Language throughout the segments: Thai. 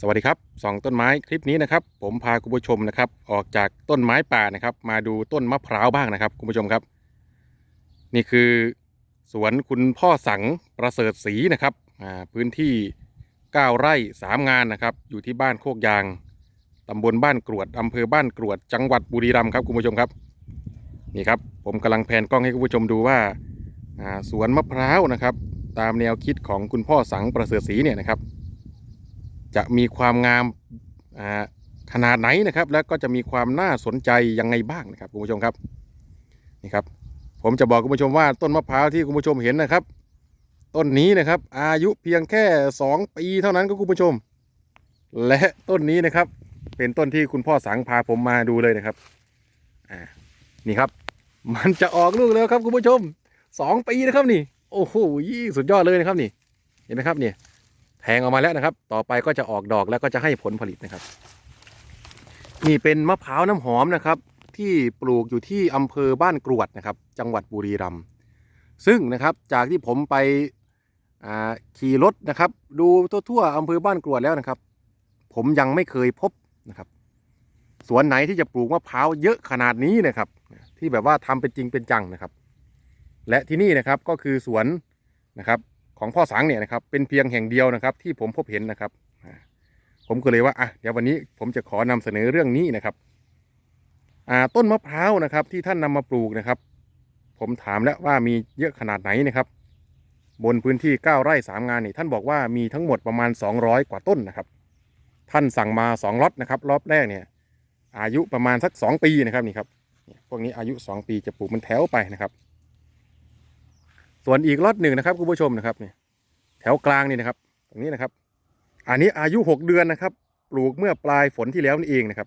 สวัสดีครับสองต้นไม้คลิปนี้นะครับ ผมพาคุณผู้ชมนะครับ ออกจากต้นไม้ป่านะครับ มาดูต้นมะพร้าวบ้างนะครับ คุณผู้ชมครับ นี่คือสวนคุณพ่อสังประเสริฐศรีนะครับอ่าพื้นที่ 9 ไร่ 3 งานนะครับ อยู่ที่บ้านโคกยางตำบลบ้านกรวดอำเภอบ้านกรวดจังหวัดบุรีรัมย์ครับคุณผู้ชมครับนี่ครับผมกำลังแผนกล้องให้คุณผู้ชมดูว่าอ่าสวนมะพร้าวนะครับ ตามแนวคิดของคุณพ่อสังประเสริฐศรีเนี่ยนะครับ จะมีความงามขนาดไหนนะครับ แล้วก็จะมีความน่าสนใจยังไงบ้างนะครับคุณผู้ชมครับนี่ครับ ผมจะบอกคุณผู้ชมว่าต้นมะพร้าวที่คุณผู้ชมเห็นนะครับ ต้นนี้นะครับ อายุเพียงแค่ 2 ปีเท่านั้นครับคุณผู้ชม และต้นนี้นะครับ เป็นต้นที่คุณพ่อสังพาผมมาดูเลยนะครับอ่านี่ครับ มันจะออกลูกแล้วครับคุณผู้ชมสองปีนะครับนี่ โอ้โหสุดยอดเลยนะครับนี่ เห็นไหมครับเนี่ย แทงออกมาแล้วนะครับ ต่อไปก็จะออกดอกแล้วก็จะให้ผลผลิตนะครับ นี่เป็นมะพร้าวน้ำหอมนะครับ ที่ปลูกอยู่ที่อำเภอบ้านกรวดนะครับ จังหวัดบุรีรัมย์ซึ่งนะครับจากที่ผมไปขี่รถนะครับ ดูทั่วๆอำเภอบ้านกรวดแล้วนะครับ ผมยังไม่เคยพบนะครับ สวนไหนที่จะปลูกมะพร้าวเยอะขนาดนี้นะครับ ที่แบบว่าทำเป็นจริงเป็นจังนะครับ และที่นี่นะครับก็คือสวนนะครับ ของพ่อสังเนี่ยนะครับเป็นเพียงแห่งเดียวนะครับ ที่ผมพบเห็นนะครับ ผมก็เลยว่าอะเดี๋ยววันนี้ผมจะขอนำเสนอเรื่องนี้นะครับอ่าต้นมะพร้าวนะครับที่ท่านนำมาปลูกนะครับ ผมถามแล้วว่ามีเยอะขนาดไหนนะครับ บนพื้นที่ 9 ไร่3งานนี่ท่านบอกว่ามีทั้งหมดประมาณ 200 กว่าต้นนะครับ ท่านสั่งมา2ล็อตนะครับรอบแรกเนี่ยอายุประมาณสัก 2 ปีนะครับนี่ครับพวกนี้อายุ 2 ปีจะปลูกมันแถวไปนะครับ ส่วนอีกล็อตหนึ่งนะครับคุณผู้ชมนะครับเนี่ยแถวกลางนี่นะครับ ตรงนี้นะครับ อันนี้อายุหกเดือนนะครับ ปลูกเมื่อปลายฝนที่แล้วนี่เองนะครับ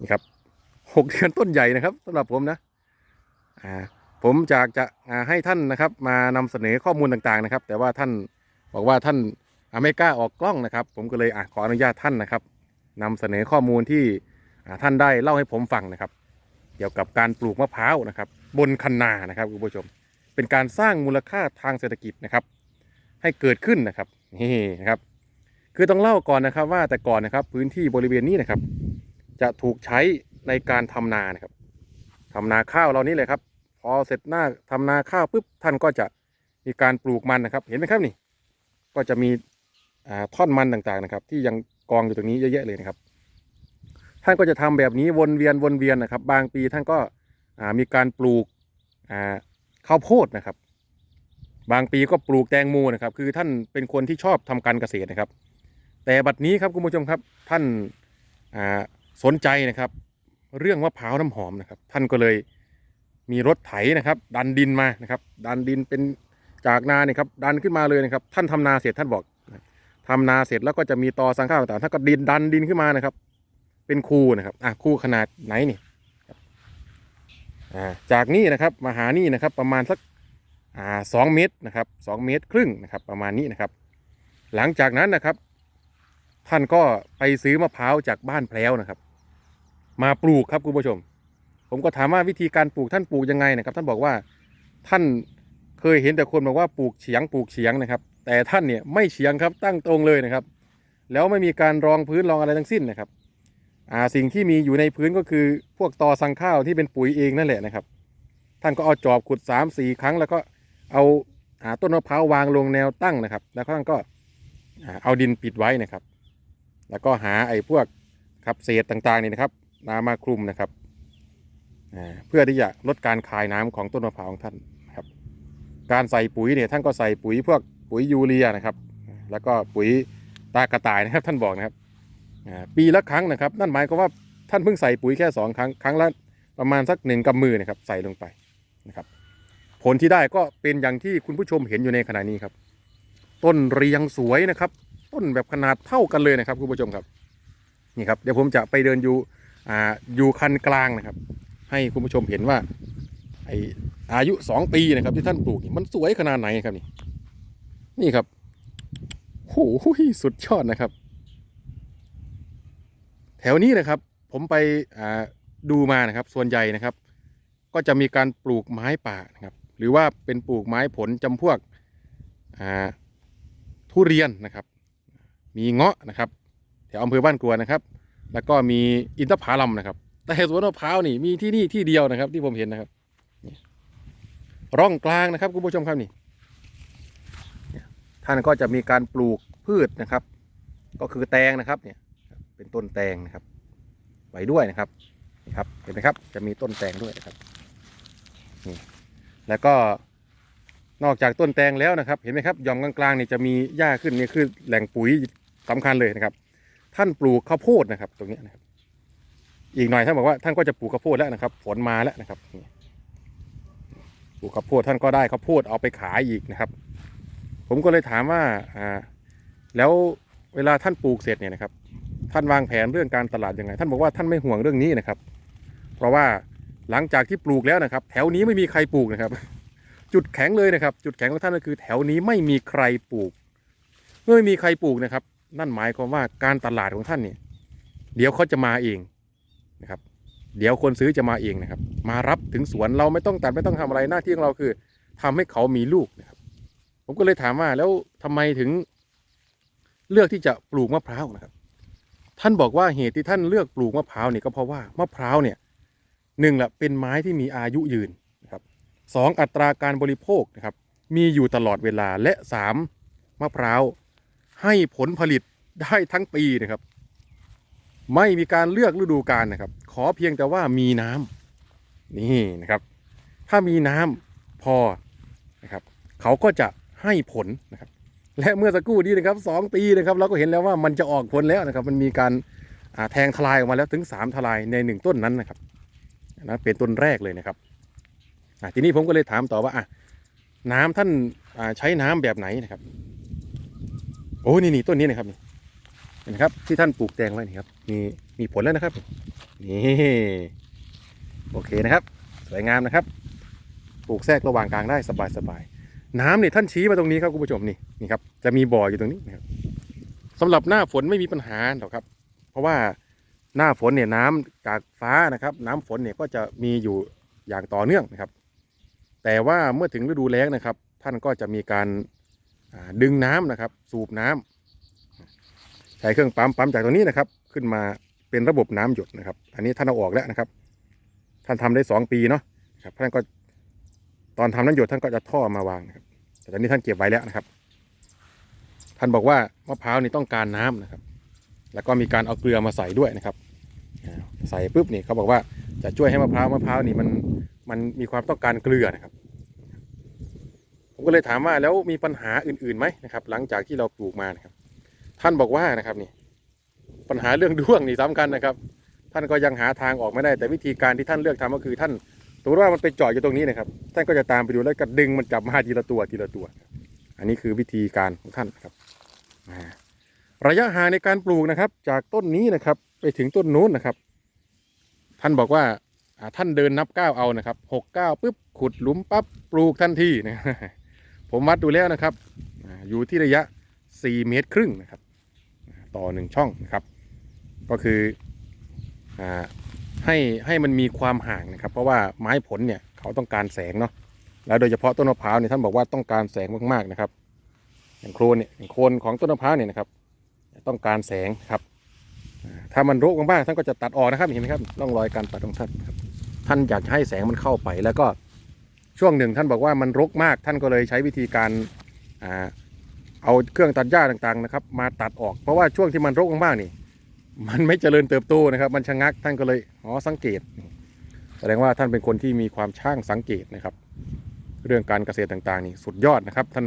นี่ครับหกเดือนต้นใหญ่นะครับสำหรับผมนะอ่าผมจากจะอ่าให้ท่านนะครับ มานำเสนอข้อมูลต่างๆนะครับ แต่ว่าท่านบอกว่าท่านอ่าไม่กล้าออกกล้องนะครับ ผมก็เลยอะขออนุญาตท่านนะครับนำเสนอข้อมูลที่อ่าท่านได้เล่าให้ผมฟังนะครับ เกี่ยวกับการปลูกมะพร้าวนะครับ บนคันนานะครับคุณผู้ชม เป็นการสร้างมูลค่าทางเศรษฐกิจนะครับ ให้เกิดขึ้นนะครับนี่นะครับ คือต้องเล่าก่อนนะครับว่าแต่ก่อนนะครับพื้นที่บริเวณนี้นะครับ จะถูกใช้ในการทำนานะครับทำนาข้าวเรานี่เลยครับ พอเสร็จหน้าทำนาข้าวปุ๊บท่านก็จะมีการปลูกมันนะครับ เห็นไหมครับนี่ ก็จะมีท่อนมันต่างๆนะครับ ที่ยังกองอยู่ตรงนี้เยอะๆเลยนะครับ ท่านก็จะทำแบบนี้วนเวียนวนเวียนนะครับ บางปีท่านก็มีการปลูกอ ข้าวโพดนะครับ บางปีก็ปลูกแตงโมนะครับ คือท่านเป็นคนที่ชอบทำการเกษตรนะครับ แต่บัดนี้ครับคุณผู้ชมครับท่านาสนใจนะครับ เรื่องมะพร้าวน้ำหอมนะครับ ท่านก็เลยมีรถไถนะครับ ดันดินมานะครับ ดันดินเป็นจากนาเนี่ยครับดันขึ้นมาเลยนะครับ ท่านทำนาเสร็จท่านบอกทำนาเสร็จแล้วก็จะมีตอสังข้าวต่างๆท่านก็ดินดันดินขึ้นมานะครับ เป็นคูนะครับอะคูขนาดไหนนี่อ่า จากนี่นะครับมาหานี่นะครับประมาณสักสองเมตรนะครับสองเมตรครึ่งนะครับประมาณนี้นะครับ หลังจากนั้นนะครับ ท่านก็ไปซื้อมะพร้าวจากบ้านแพรวนะครับ มาปลูกครับคุณผู้ชม ผมก็ถามว่าวิธีการปลูกท่านปลูกยังไงนะครับ ท่านบอกว่าท่านเคยเห็นแต่คนบอกว่าปลูกเฉียงปลูกเฉียงนะครับ แต่ท่านเนี่ยไม่เฉียงครับตั้งตรงเลยนะครับ แล้วไม่มีการรองพื้นรองอะไรทั้งสิ้นนะครับ อ่าสิ่งที่มีอยู่ในพื้นก็คือพวกตอสังข้าวที่เป็นปุ๋ยเองนั่นแหละนะครับ ท่านก็เอาจอบขุด3ามสี่ครั้ง แล้วก็เอาอาต้นมะพร้าววางลงแนวตั้งนะครับ แล้วท่านก็เอาดินปิดไว้นะครับ แล้วก็หาไอ้พวกครับเศษต่างๆนี่นะครับนามาคลุมนะครับเพื่อที่จะลดการคายน้ำของต้นมะพร้าวของท่านครับ การใส่ปุ๋ยเนี่ยท่านก็ใส่ปุ๋ยพวกปุ๋ยยูเรียนะครับ แล้วก็ปุ๋ยตากระต่ายนะครับท่านบอกนะครับ ปีละครั้งนะครับ นั่นหมายความว่าท่านเพิ่งใส่ปุ๋ยแค่สองครั้งครั้งละประมาณสักหนึ่งกำมือนะครับใส่ลงไปนะครับ ผลที่ได้ก็เป็นอย่างที่คุณผู้ชมเห็นอยู่ในขณะนี้ครับ ต้นเรียงสวยนะครับ ต้นแบบขนาดเท่ากันเลยนะครับคุณผู้ชมครับนี่ครับเดี๋ยวผมจะไปเดินอยู่อ่าอยู่คันกลางนะครับ ให้คุณผู้ชมเห็นว่าไออายุสองปีนะครับที่ท่านปลูกนี่มันสวยขนาดไหนครับนี่นี่ครับโอ้โหสุดยอดนะครับ แถวนี้นะครับ ผมไปดูมานะครับ ส่วนใหญ่นะครับ ก็จะมีการปลูกไม้ป่านะครับ หรือว่าเป็นปลูกไม้ผลจำพวกทุเรียนนะครับ มีเงาะนะครับ แถวอำเภอบ้านกรวนะครับ แล้วก็มีอินทผลัมนะครับ แต่สวนมะพร้าวนี่มีที่นี่ที่เดียวนะครับ ที่ผมเห็นนะครับร่องกลางนะครับคุณผู้ชมครับนี่ท่านก็จะมีการปลูกพืชนะครับ ก็คือแตงนะครับเนี่ย เป็นต้นแตงนะครับ ไว้ด้วยนะครับนี่ครับเห็นไหมครับ จะมีต้นแตงด้วยนะครับนี่แล้วก็นอกจากต้นแตงแล้วนะครับ เห็นไหมครับยอมกลางๆนี่จะมีหญ้าขึ้นนี่คือแหล่งปุ๋ยสำคัญเลยนะครับ ท่านปลูกข้าวโพดนะครับ ตรงนี้นะครับ อีกหน่อยท่านบอกว่าท่านก็จะปลูกข้าวโพดแล้วนะครับฝนมาแล้วนะครับปลูกข้าวโพดท่านก็ได้ข้าวโพดเอาไปขายอีกนะครับ ผมก็เลยถามว่าอ่าแล้วเวลาท่านปลูกเสร็จเนี่ยนะครับ ท่านวางแผนเรื่องการตลาดยังไง ท่านบอกว่าท่านไม่ห่วงเรื่องนี้นะครับ เพราะว่าหลังจากที่ปลูกแล้วนะครับ แถวนี้ไม่มีใครปลูกนะครับ จุดแข็งเลยนะครับ จุดแข็งของท่านก็คือ แถวนี้ไม่มีใครปลูก เมื่อไม่มีใครปลูกนะครับ นั่นหมายความว่าการตลาดของท่านเนี่ย เดี๋ยวเขาจะมาเองนะครับ เดี๋ยวคนซื้อจะมาเองนะครับ มารับถึงสวนเราไม่ต้องตัดไม่ต้องทำอะไรหน้าที่ของเราคือทำให้เขามีลูกนะครับ ผมก็เลยถามว่าแล้วทำไมถึงเลือกที่จะปลูกมะพร้าวนะครับ ท่านบอกว่าเหตุที่ท่านเลือกปลูกมะพร้าวเนี่ยก็เพราะว่ามะพร้าวเนี่ยหนึ่งละเป็นไม้ที่มีอายุยืนนะครับสองอัตราการบริโภคนะครับมีอยู่ตลอดเวลาและสามมะพร้าวให้ผลผลิตได้ทั้งปีนะครับ ไม่มีการเลือกฤดูกาลนะครับ ขอเพียงแต่ว่ามีน้ำนี่นะครับ ถ้ามีน้ำพอนะครับ เขาก็จะให้ผลนะครับ และเมื่อสักครู่นี้นะครับสองปีนะครับเราก็เห็นแล้วว่ามันจะออกผลแล้วนะครับ มันมีการแทงทลายออกมาแล้วถึงสามทลายในหนึ่งต้นนั้นนะครับนนั้นเป็นต้นแรกเลยนะครับทีนี้ผมก็เลยถามต่อว่าอะน้ำท่านใช้น้ำแบบไหนนะครับ โอ้นี่นี่ต้นนี้นะครับนี่นไหมครับ ที่ท่านปลูกแตงไว้นี่ครับ มีมีผลแล้วนะครับนี่โอเคนะครับ สวยงามนะครับ ปลูกแทรกระหว่างกลางได้สบายสบาย น้ำเนี่ยท่านชี้มาตรงนี้ครับคุณผู้ชมนี่นี่ครับจะมีบ่ออยู่ตรงนี้นะครับสำหรับหน้าฝนไม่มีปัญหาหรอกครับ เพราะว่าหน้าฝนเนี่ยน้ำจากฟ้านะครับ น้ำฝนเนี่ยก็จะมีอยู่อย่างต่อเนื่องนะครับ แต่ว่าเมื่อถึงฤดูแล้งนะครับ ท่านก็จะมีการดึงน้ำนะครับ สูบน้ำใช้เครื่องปั๊มปั๊มจากตรงนี้นะครับ ขึ้นมาเป็นระบบน้ำหยดนะครับ อันนี้ท่านเอาออกแล้วนะครับ ท่านทำได้สองปีเนาะครับท่านก็ ตอนทำน้ำหยดท่านก็จะท่อมาวางนะครับ แต่ตอนนี้ท่านเก็บไว้แล้วนะครับ ท่านบอกว่ามะพร้าวนี่ต้องการน้ำนะครับ แล้วก็มีการเอาเกลือมาใส่ด้วยนะครับ ใส่ปุ๊บนี่เขาบอกว่าจะช่วยให้มะพร้าวมะพร้าวนี่มันมันมีความต้องการเกลือนะครับ ผมก็เลยถามว่าแล้วมีปัญหาอื่นๆไหมนะครับ หลังจากที่เราปลูกมานะครับ ท่านบอกว่านะครับนี่ปัญหาเรื่องด้วงนี่สำคัญนะครับ ท่านก็ยังหาทางออกไม่ได้แต่วิธีการที่ท่านเลือกทำก็คือท่าน สมมติว่ามันไปเจาะอยู่ตรงนี้นะครับ ท่านก็จะตามไปดูแล้วก็ดึงมันกลับมาทีละตัวทีละตัว อันนี้คือวิธีการของท่านครับ ระยะห่างในการปลูกนะครับ จากต้นนี้นะครับ ไปถึงต้นนู้นนะครับ ท่านบอกว่าท่านเดินนับก้าวเอานะครับหกก้าวปุ๊บขุดหลุมปั๊บปลูกทันทีนะผมวัดดูแล้วนะครับ อยู่ที่ระยะ 4 เมตรครึ่งนะครับ ต่อหนึ่งช่องนะครับ ก็คืออ่า ให้ให้มันมีความห่างนะครับ เพราะว่าไม้ผลเนี่ยเขาต้องการแสงเนาะแล้วโดยเฉพาะต้นมะพร้าวเนี่ยท่านบอกว่าต้องการแสงมากๆนะครับ อย่างโคลนเนี่ยอย่างโคนของต้นมะพร้าวเนี่ยนะครับ ต้องการแสงครับ ถ้ามันรกมากๆท่านก็จะตัดออกนะครับเห็นไหมครับร่องรอยการตัดของท่านครับท่านอยากจะให้แสงมันเข้าไป แล้วก็ช่วงหนึ่งท่านบอกว่ามันรกมากท่านก็เลยใช้วิธีการอ่าเอาเครื่องตัดหญ้าต่างๆนะครับ มาตัดออกเพราะว่าช่วงที่มันรกมากๆนี่ มันไม่เจริญเติบโตนะครับ มันชะงักท่านก็เลยอ๋อสังเกต แสดงว่าท่านเป็นคนที่มีความช่างสังเกตนะครับ เรื่องการเกษตรต่างๆนี่สุดยอดนะครับ ท่าน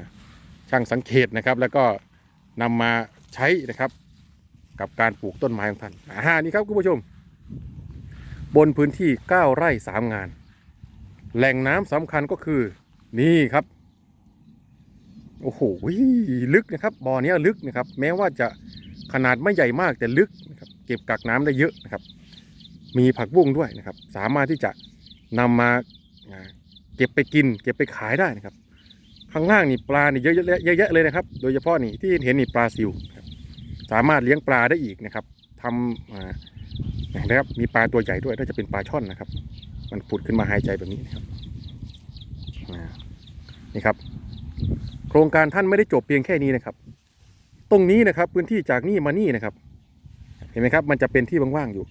าช่างสังเกตนะครับ แล้วก็นำมาใช้นะครับ กับการปลูกต้นไม้ของท่านอ่านี่ครับคุณผู้ชม บนพื้นที่ 9 ไร่ 3 งาน แหล่งน้ำสำคัญก็คือนี่ครับโอ้โหลึกนะครับบ่อนี้ลึกนะครับ แม้ว่าจะ ขนาดไม่ใหญ่มากแต่ลึกนะครับเก็บกักน้ำได้เยอะนะครับ มีผักบุ้งด้วยนะครับ สามารถที่จะนำมาอ่าเก็บไปกิน เก็บไปขายได้นะครับ ข้างล่างนี่ปลานี่เยอะๆเยอะเลยนะครับ โดยเฉพาะนี่ที่เห็นนี่ปลาซิวนะครับสามารถเลี้ยงปลาได้อีกนะครับทำนะครับมีปลาตัวใหญ่ด้วยน่าจะเป็นปลาช่อนนะครับ มันผุดขึ้นมาหายใจแบบนี้นะครับนี่ครับ โครงการท่านไม่ได้จบเพียงแค่นี้นะครับ ตรงนี้นะครับ พื้นที่จากนี่มานี่นะครับ เห็นไหมครับ มันจะเป็นที่ว่างๆอยู่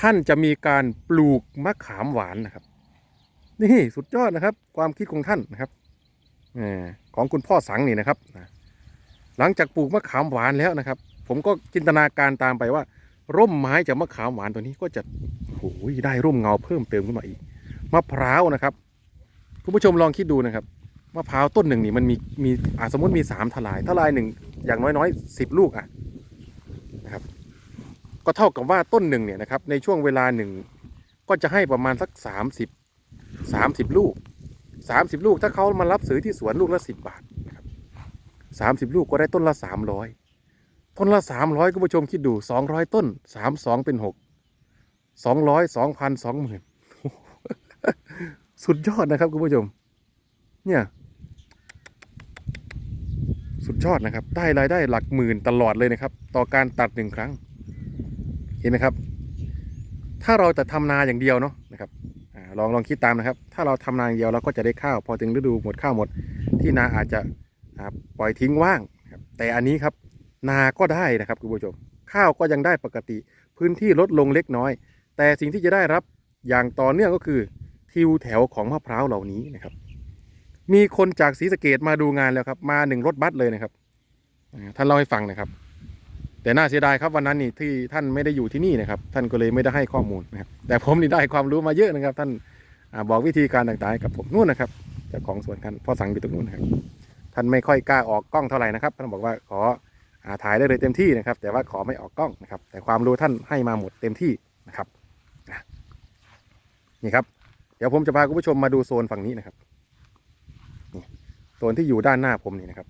ท่านจะมีการปลูกมะขามหวานนะครับ นี่สุดยอดนะครับ ความคิดของท่านนะครับอของคุณพ่อสังนี่นะครับหลังจากปลูกมะขามหวานแล้วนะครับ ผมก็จินตนาการตามไปว่า ร่มไม้จากมะขามหวานตัวนี้ก็จะโอ้โหได้ร่มเงาเพิ่มเติมขึ้นมาอีกมะพร้าวนะครับ คุณผู้ชมลองคิดดูนะครับ มะพร้าวต้นหนึ่งนี่มันมีมีอ่าสมมติมีสามทลายทลายหนึ่งอย่างน้อยๆสิบลูกอะนะครับ ก็เท่ากับว่าต้นหนึ่งเนี่ยนะครับ ในช่วงเวลาหนึ่งก็จะให้ประมาณสักสามสิบสามสิบลูกสามสิบลูก ถ้าเขามารับซื้อที่สวนลูกละสิบบาทนะครับสามสิบลูกก็ได้ต้นละสามร้อยต้นละสามร้อยคุณผู้ชมคิดดูสองร้อยต้นสามสองเป็นหกสองร้อยสองพันสองหมื่นสุดยอดนะครับคุณผู้ชม เนี่ย สุดยอดนะครับ ได้รายได้หลักหมื่นตลอดเลยนะครับ ต่อการตัดหนึ่งครั้ง เห็นไหมครับ ถ้าเราจะทำนาอย่างเดียวเนาะนะครับอลองลองคิดตามนะครับ ถ้าเราทำนาอย่างเดียวเราก็จะได้ข้าว พอถึงฤดูหมดข้าวหมด ที่นาอาจจะปล่อยทิ้งว่าง แต่อันนี้ครับนาก็ได้นะครับคุณผู้ชม ข้าวก็ยังได้ปกติ พื้นที่ลดลงเล็กน้อย แต่สิ่งที่จะได้รับอย่างต่อเนื่องก็คือทิวแถวของมะพร้าวเหล่านี้นะครับ มีคนจากศรีสะเกดมาดูงานแล้วครับ มาหนึ่งรถบัสเลยนะครับท่านเล่าให้ฟังนะครับ แต่น่าเสียดายครับวันนั้นนี่ที่ท่านไม่ได้อยู่ที่นี่นะครับ ท่านก็เลยไม่ได้ให้ข้อมูลนะครับ แต่ผมนี่ได้ความรู้มาเยอะนะครับ ท่านอบอกวิธีการต่างๆให้กับผมนู่นนะครับเจ้าของสวนกันพ่อสั่งอยู่ตรงนู้นนะครับ ท่านไม่ค่อยกล้าออกกล้องเท่าไหร่นะครับ ท่านบอกว่าขออาถ่ายได้เลยเต็มที่นะครับ แต่ว่าขอไม่ออกกล้องนะครับ แต่ความรู้ท่านให้มาหมดเต็มที่นะครับนี่ครับ เดี๋ยวผมจะพาคุณผู้ชมมาดูโซนฝั่งนี้นะครับ โซนที่อยู่ด้านหน้าผมนี่นะครับ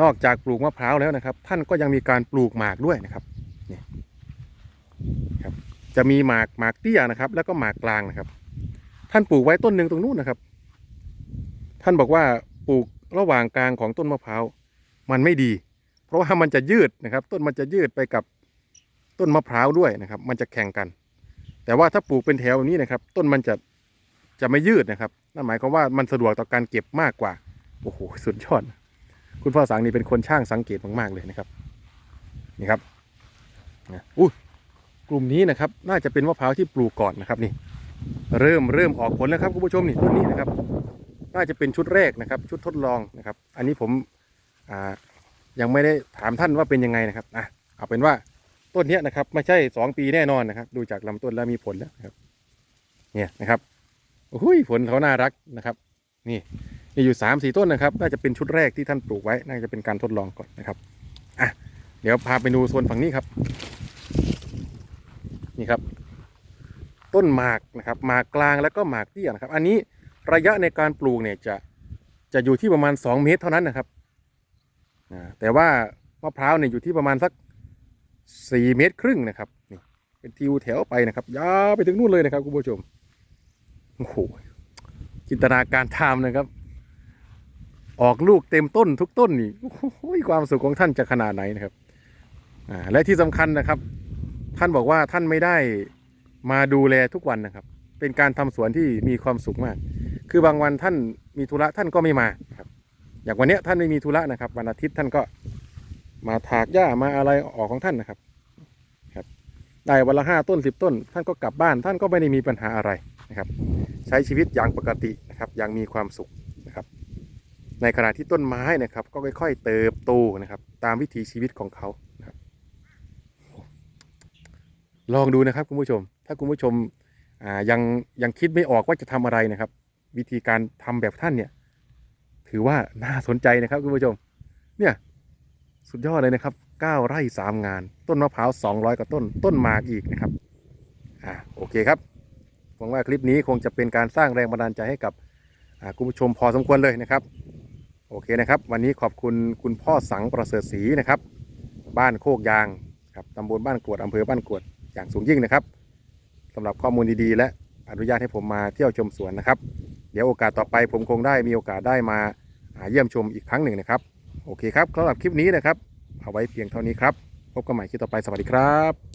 นอกจากปลูกมะพร้าวแล้วนะครับ ท่านก็ยังมีการปลูกหมากด้วยนะครับนี่ครับจะมีหมากหมากเตี้ยนะครับ แล้วก็หมากกลางนะครับ ท่านปลูกไว้ต้นหนึ่งตรงนู้นนะครับ ท่านบอกว่าปลูกระหว่างกลางของต้นมะพร้าวมันไม่ดี เพราะว่ามันจะยืดนะครับ ต้นมันจะยืดไปกับต้นมะพร้าวด้วยนะครับ มันจะแข่งกัน แต่ว่าถ้าปลูกเป็นแถวแบบนี้นะครับ ต้นมันจะจะไม่ยืดนะครับนั่นหมายความว่ามันสะดวกต่อการเก็บมากกว่า โอ้โหสุดยอด คุณพ่อสังนี่เป็นคนช่างสังเกตมากๆเลยนะครับ นี่ครับนะอุ้กลุ่มนี้นะครับ น่าจะเป็นมะพร้าวที่ปลูกก่อนนะครับนี่ เริ่มเริ่มออกผลแล้วครับคุณผู้ชมนี่ต้นนี้นะครับ น่าจะเป็นชุดแรกนะครับ ชุดทดลองนะครับ อันนี้ผมอ่ายังไม่ได้ถามท่านว่าเป็นยังไงนะครับอะเอาเป็นว่าต้นนี้นะครับ ไม่ใช่สองปีแน่นอนนะครับ ดูจากลำต้นแล้วมีผลแล้วนะครับ เนี่ยนะครับโอ้ยผลเขาน่ารักนะครับ นี่ มีอยู่สามสี่ต้นนะครับ น่าจะเป็นชุดแรกที่ท่านปลูกไว้ น่าจะเป็นการทดลองก่อนนะครับ อะ เดี๋ยวพาไปดูโซนฝั่งนี้ครับ นี่ครับ ต้นหมากนะครับ หมากกลางแล้วก็หมากเตี้ยนะครับ อันนี้ระยะในการปลูกเนี่ยจะจะอยู่ที่ประมาณ 2 เมตรเท่านั้นนะครับ แต่ว่ามะพร้าวเนี่ยอยู่ที่ประมาณสัก 4 เมตรครึ่งนะครับ นี่เป็นทิวแถวไปนะครับ ยาวไปถึงนู่นเลยนะครับคุณผู้ชม โอ้โหจินตนาการทำนะครับ ออกลูกเต็มต้นทุกต้นนี่โอ้โหความสุขของท่านจะขนาดไหนนะครับอ่าและที่สำคัญนะครับ ท่านบอกว่าท่านไม่ได้มาดูแลทุกวันนะครับ เป็นการทำสวนที่มีความสุขมาก คือบางวันท่านมีธุระท่านก็ไม่มาครับ อย่างวันเนี้ยท่านไม่มีธุระนะครับ วันอาทิตย์ท่านก็มาถากหญ้ามาอะไรออกของท่านนะครับครับ ได้วันละห้าต้นสิบต้น ท่านก็กลับบ้านท่านก็ไม่ได้มีปัญหาอะไรนะครับ ใช้ชีวิตอย่างปกตินะครับอย่างมีความสุข ในขณะที่ต้นไม้นะครับ ก็ค่อยๆ เติบโตนะครับ ตามวิถีชีวิตของเขานะครับ ลองดูนะครับคุณผู้ชม ถ้าคุณผู้ชมยังยังคิดไม่ออกว่าจะทำอะไรนะครับ วิธีการทำแบบท่านเนี่ย ถือว่าน่าสนใจนะครับคุณผู้ชม เนี่ยสุดยอดเลยนะครับ9ไร่3งาน ต้นมะพร้าว200กว่าต้น ต้นหมากอีกนะครับอ่าโอเคครับหวังว่าคลิปนี้คงจะเป็นการสร้างแรงบันดาลใจให้กับคุณผู้ชมพอสมควรเลยนะครับ โอเคนะครับ วันนี้ขอบคุณคุณพ่อสังประเสริฐศรีนะครับ บ้านโคกยางครับตำบลบ้านกวดอำเภอบ้านกวดอย่างสูงยิ่งนะครับสำหรับข้อมูลดีๆ และอนุญาตให้ผมมาเที่ยวชมสวนนะครับ เดี๋ยวโอกาสต่อไปผมคงได้มีโอกาสได้มาอ่าเยี่ยมชมอีกครั้งหนึ่งนะครับ โอเคครับสำหรับคลิปนี้นะครับ เอาไว้เพียงเท่านี้ครับ พบกันใหม่คลิปต่อไปสวัสดีครับ